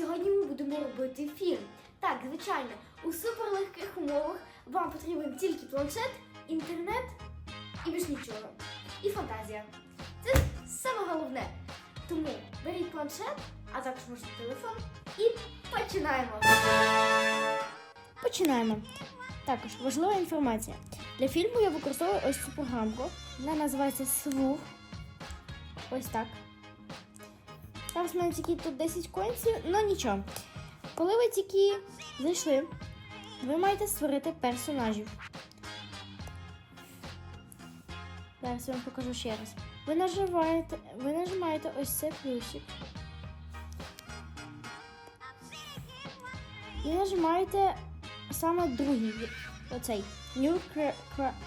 сьогодні ми будемо робити фільм. Так, звичайно, у суперлегких умовах вам потрібен тільки планшет, інтернет і більш нічого. І фантазія. Це саме головне. Тому беріть планшет, а також можна телефон і починаємо. Починаємо. Також важлива інформація. Для фільму я використовую ось цю програмку. Вона називається Свух. Ось так. Зараз в мене тільки тут 10 коінців, але нічого. Коли ви тільки зайшли, ви маєте створити персонажів. Зараз я вам покажу ще раз. Ви нажимаєте, ви нажимаєте ось цей плюсик. І нажимаєте саме другий, оцей New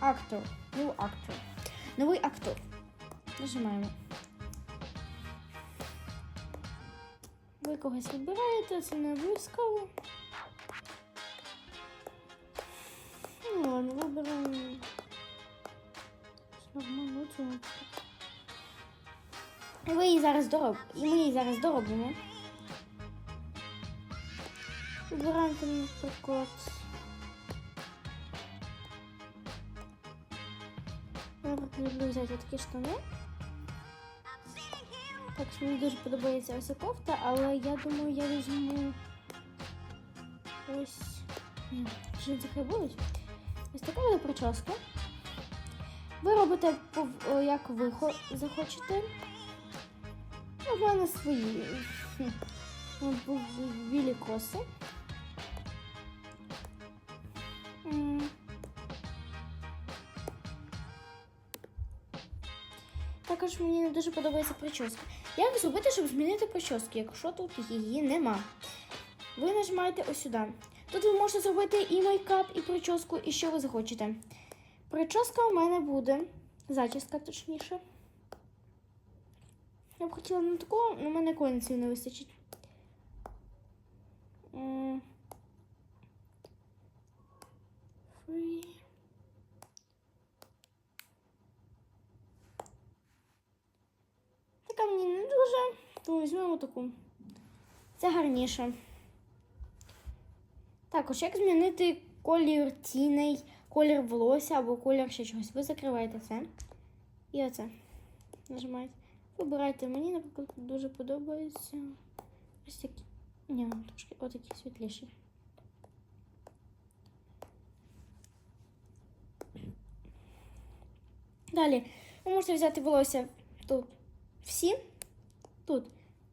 Actor. New Actor. Новий актор. Нажимаємо. Ви когось вибираєте, це не обов'язково. Ну ладно, виберемо. Нормально цього. Ви її зараз дороб... І ми її зараз доробимо. Вибираємо там, наприклад. Я люблю взяти такі штани. Так що мені дуже подобається ось ця кофта, але я думаю, я візьму ось. Джинси хай будуть. Ось така буде прическа. Ви робите як ви захочете. У мене свої. Ну, Білі коси. Також мені не дуже подобається прическа. Як зробити, щоб змінити прическу, якщо тут її нема? Ви нажимаєте ось сюди. Тут ви можете зробити і мейкап, і прическу, і що ви захочете. Прическа у мене буде. Зачіска, точніше. Я б хотіла на таку, але в мене коїнців не вистачить. Free. Така мені не дуже, то візьмемо таку. Це гарніше. Також, як змінити колір тіней, колір волосся або колір ще чогось. Ви закриваєте це. І оце. Нажимаєте. Вибирайте. Мені, наприклад, дуже подобається. Ось такі. Ні, ну, трошки отакі світліші. Далі. Ви можете взяти волосся тут всі. Тут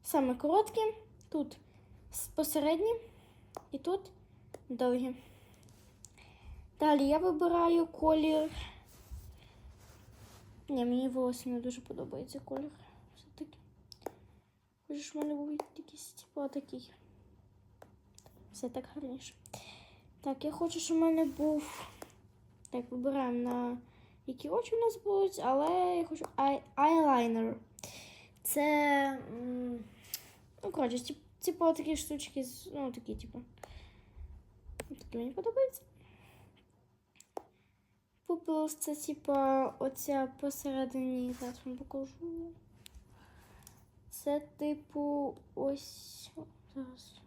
саме короткі, тут посередні і тут довгі. Далі я вибираю колір. Ні, мені волосся не дуже подобається колір. Все-таки. Щоб в мене був якийсь типу такий. Все так гарніше. Так, я хочу, щоб в мене був. Так, вибираємо на які очі у нас будуть, але я хочу ай... айлайнер. Це. Ну, коротше, тип, типу такі штучки, ну, такі, типу. Такі мені подобаються. Пупилс це типа оця посередині, зараз вам покажу. Це типу ось. Зараз.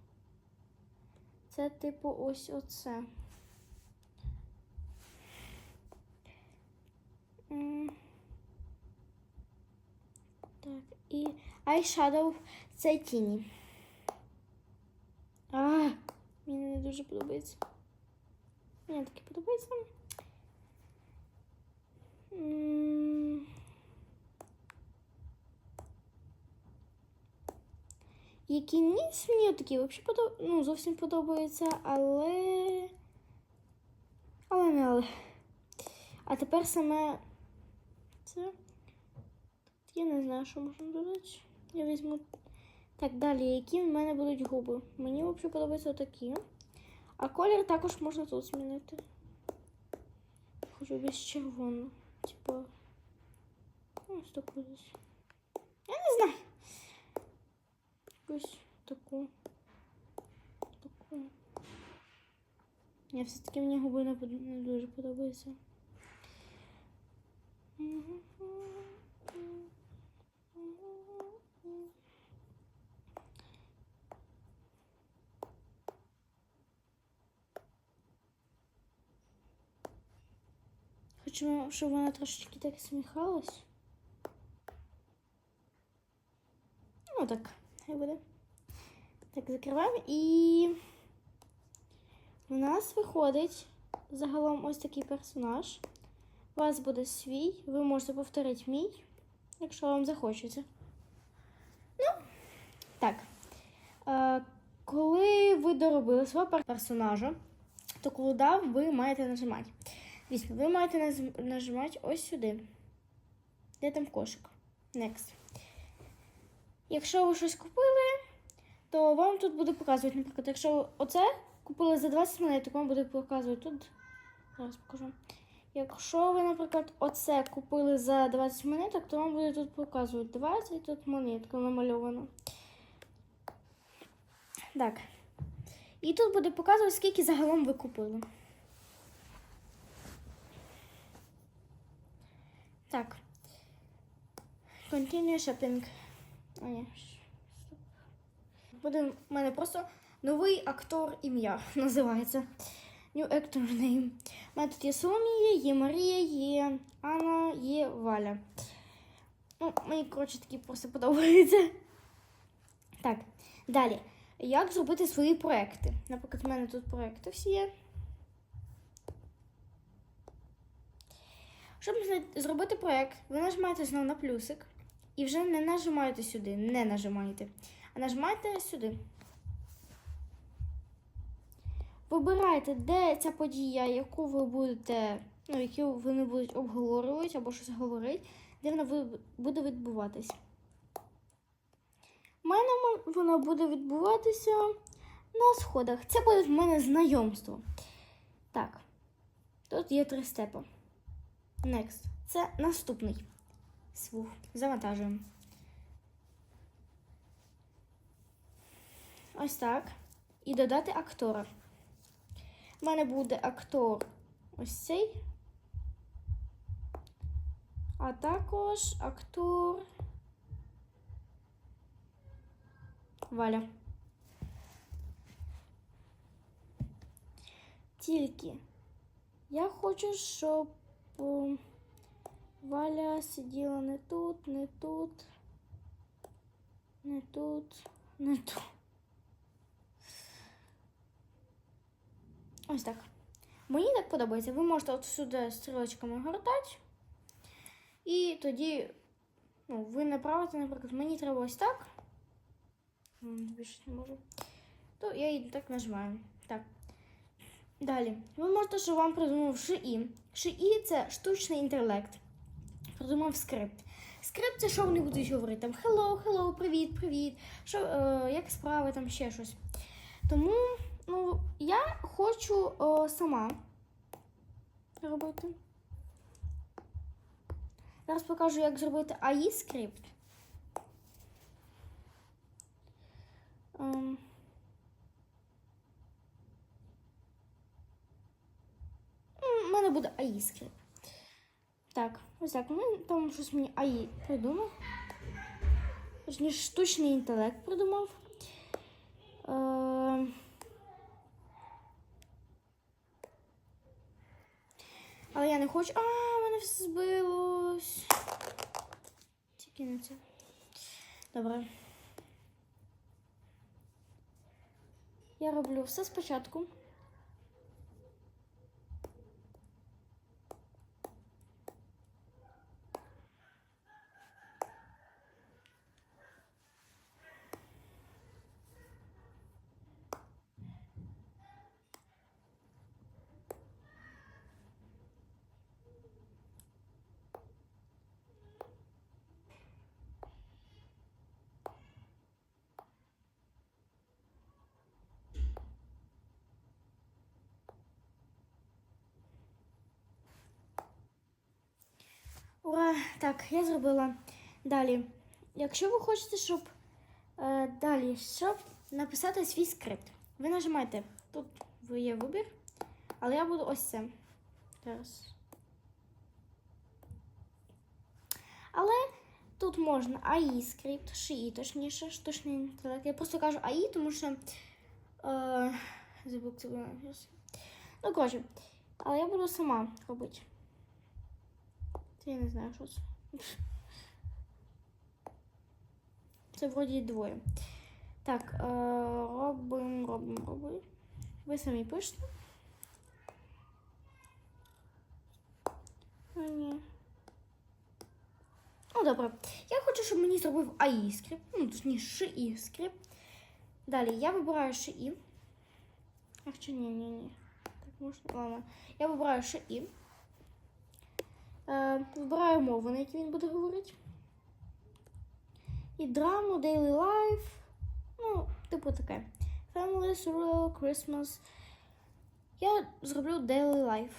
Це типу ось оце. М. Так, і eyeshadow це тіні. А, мені не дуже подобається. Мені таке подобається. Які ніс мені такі взагалі подоб... ну, зовсім подобаються, але. Але не але. А тепер саме це. Я не знаю, що можна додати. Я візьму. Так, далі, які в мене будуть губи. Мені взагалі подобаються такі. А колір також можна тут змінити. Хочу більш червону. Типа. Ось таку десь. Я не знаю. Якусь таку. Таку. Ні, все-таки мені губи не, дуже подобаються. Хочемо, щоб вона трошечки так сміхалась. Ну так, хай буде. Так, закриваємо і у нас виходить загалом ось такий персонаж. У вас буде свій, ви можете повторити мій, якщо вам захочеться. Ну, так. Е, коли ви доробили свого персонажа, то кулдаун ви маєте нажимати. Дійсно, ви маєте нажимати ось сюди. Де там кошик? Next. Якщо ви щось купили, то вам тут буде показувати, наприклад, якщо ви оце купили за 20 монет, то вам буде показувати тут. Зараз покажу. Якщо ви, наприклад, оце купили за 20 монеток, то вам буде тут показувати 20 тут монетка намальовано. Так. І тут буде показувати, скільки загалом ви купили. Так. Continue shopping. А, ні. Буде в мене просто новий актор ім'я називається. New actor name. У мене тут є Соломія, є Марія, є Анна, є Валя. Ну, мені, коротше, такі просто подобаються. Так, далі. Як зробити свої проекти? Наприклад, в мене тут проекти всі є. Щоб зробити проект, ви нажимаєте знову на плюсик і вже не нажимаєте сюди, не нажимаєте, а нажимаєте сюди. Вибирайте, де ця подія, яку ви будете, ну, яку вони будуть обговорювати або щось говорити, де вона буде відбуватись. У мене вона буде відбуватися на сходах. Це буде в мене знайомство. Так, тут є три степи. Next. Це наступний звук. Завантажуємо. Ось так. І додати актора. У мене буде актор ось цей. А також актор Валя. Тільки я хочу, щоб о, Валя сиділа не тут, не тут, не тут, не тут. Ось так. Мені так подобається. Ви можете от сюди стрілочками гортати. І тоді ну, ви направите, наприклад, мені треба ось так. Більше не можу. То я її так нажимаю. Так. Далі. Ви можете, що вам придумав ШИІ. ШИІ це штучний інтелект. Придумав скрипт. Скрипт це що вони будуть говорити? Там hello, hello, привіт, привіт. Що, е, як справи, там ще щось. Тому ну, я хочу е, сама робити. Зараз покажу, як зробити AI скрипт. Ем. У мене буде скрипт. Так, ось так. Ну, там щось мені AI придумав. Точніше, штучний інтелект придумав. Ем. Але я не хочу. А, в мене все збилось. Тільки не це. Добре. Я роблю все спочатку. Ура! Так, я зробила. Далі. Якщо ви хочете, щоб е, далі, щоб написати свій скрипт, ви нажимаєте. Тут є вибір, але я буду ось це. Зараз. Але тут можна AI скрипт, шиї, точніше, штучний інтелект. Я просто кажу AI, тому що. Е, забув вона. Ну, коротше, але я буду сама робити. Це я не знаю, що це. Це вроді двоє. Так, е, робимо, робимо, робимо. Ви самі пишете. А, ні. Ну, добре. Я хочу, щоб мені зробив АІ скрипт. Ну, точніше, ШИ скрипт. Далі я вибираю ШИ. А чи ні, ні, ні. Так, можна. Ладно. Я вибираю ШИ. Вибираю мову, на якій він буде говорити. І драму, Daily Life. Ну, типу таке. Family, Surreal, Christmas. Я зроблю Daily Life.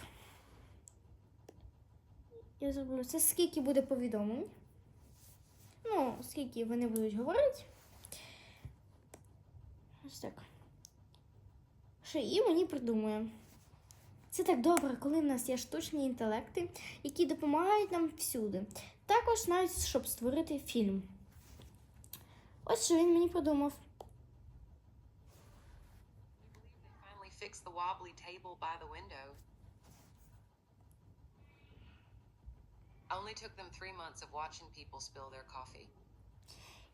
Я зроблю це скільки буде повідомлень. Ну, скільки вони будуть говорити. Ось так. Ще і мені придумує. Це так добре, коли в нас є штучні інтелекти, які допомагають нам всюди. Також навіть щоб створити фільм. Ось що він мені window. Only took them three months of watching people spill their coffee.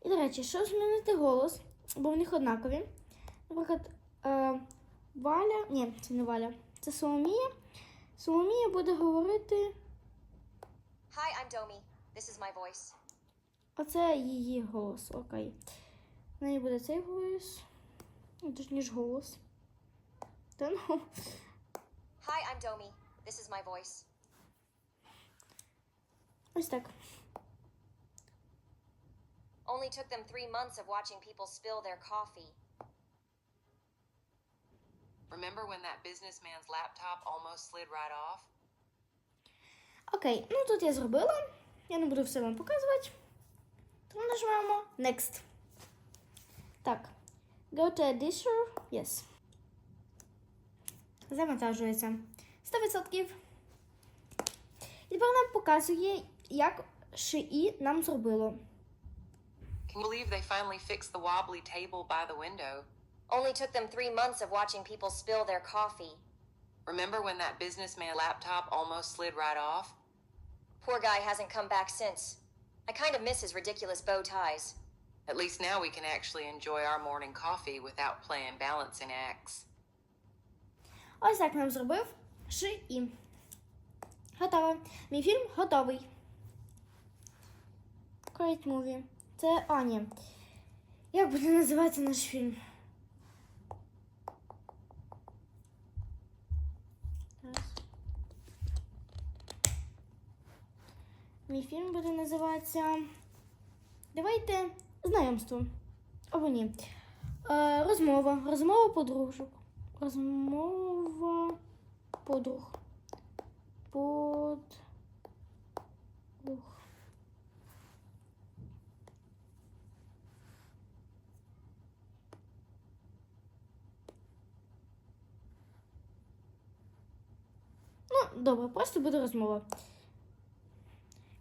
І, до речі, щоб змінити голос, бо в них однакові. Наприклад, е, Валя. Ні, це не Валя, це Соломія. Соломія буде говорити. Hi, I'm Domi. This is my voice. Оце її голос. Окей. В неї буде цей голос. Ну, Точніше голос. Та ну. Hi, I'm Domi. This is my voice. Ось так. Only took them three months of watching people spill their coffee. Remember when that businessman's laptop almost slid right off? Окей, ну тут я зробила. Я не буду все вам показувати. Тому нажмемо Next. Так. Go to editor. Yes. Завантажується. 100%. І тепер нам показує, як шиї нам зробило. Can you believe they finally fixed the wobbly table by the window? Only took them three months of watching people spill their coffee. Remember when that businessman laptop almost slid right off? Poor guy hasn't come back since. I kind of miss his ridiculous bow ties. At least now we can actually enjoy our morning coffee without playing balancing acts. Ось так нам зробив шиї. Готово. Мій фільм готовий. Great movie. Це а, ні. Як буде називатися наш фільм? Мій фільм буде називатися. Давайте знайомство. Або ні. Е, розмова. Розмова подружок. Розмова подруг. Подруг. Ну, добре, просто буде розмова.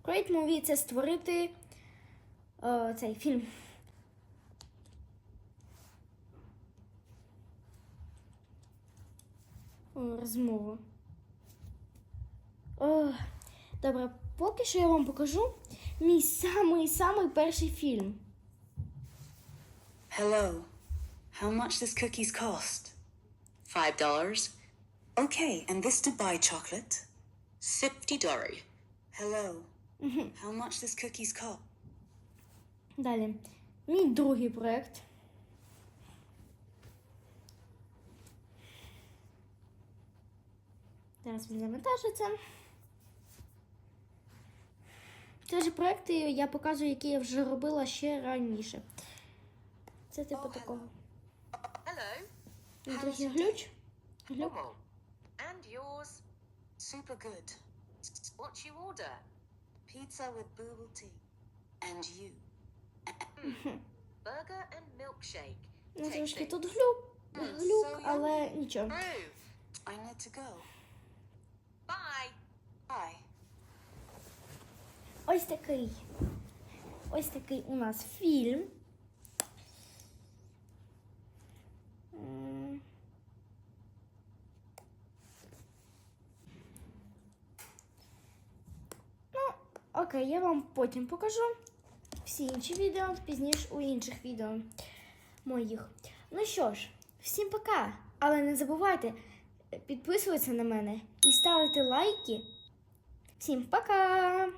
Create Movie – це створити е, цей фільм. О, Розмова. О, добре, поки що я вам покажу мій самий-самий перший фільм. Hello. How much does cookies cost? Five dollars. Okay, and this Dubai chocolate? Fifty dollars. Hello. How much does cookies cost? Далі. Мій другий проєкт. Зараз він завантажиться. Це ж проєкти я показую, які я вже робила ще раніше. Це типу такого. Hello. Трохи глюч. Глюк. And yours? Super good. What you order? Pizza with booble tea. And you. Burger and milkshake. Ну, трошки Tasty. тут глюк, Mm, глюк, so але нічого. Approved. I need to go. Bye. Bye. Ось такий. Ось такий у нас фільм. Окей, я вам потім покажу всі інші відео, пізніше у інших відео моїх. Ну що ж, всім пока! Але не забувайте підписуватися на мене і ставити лайки. Всім пока!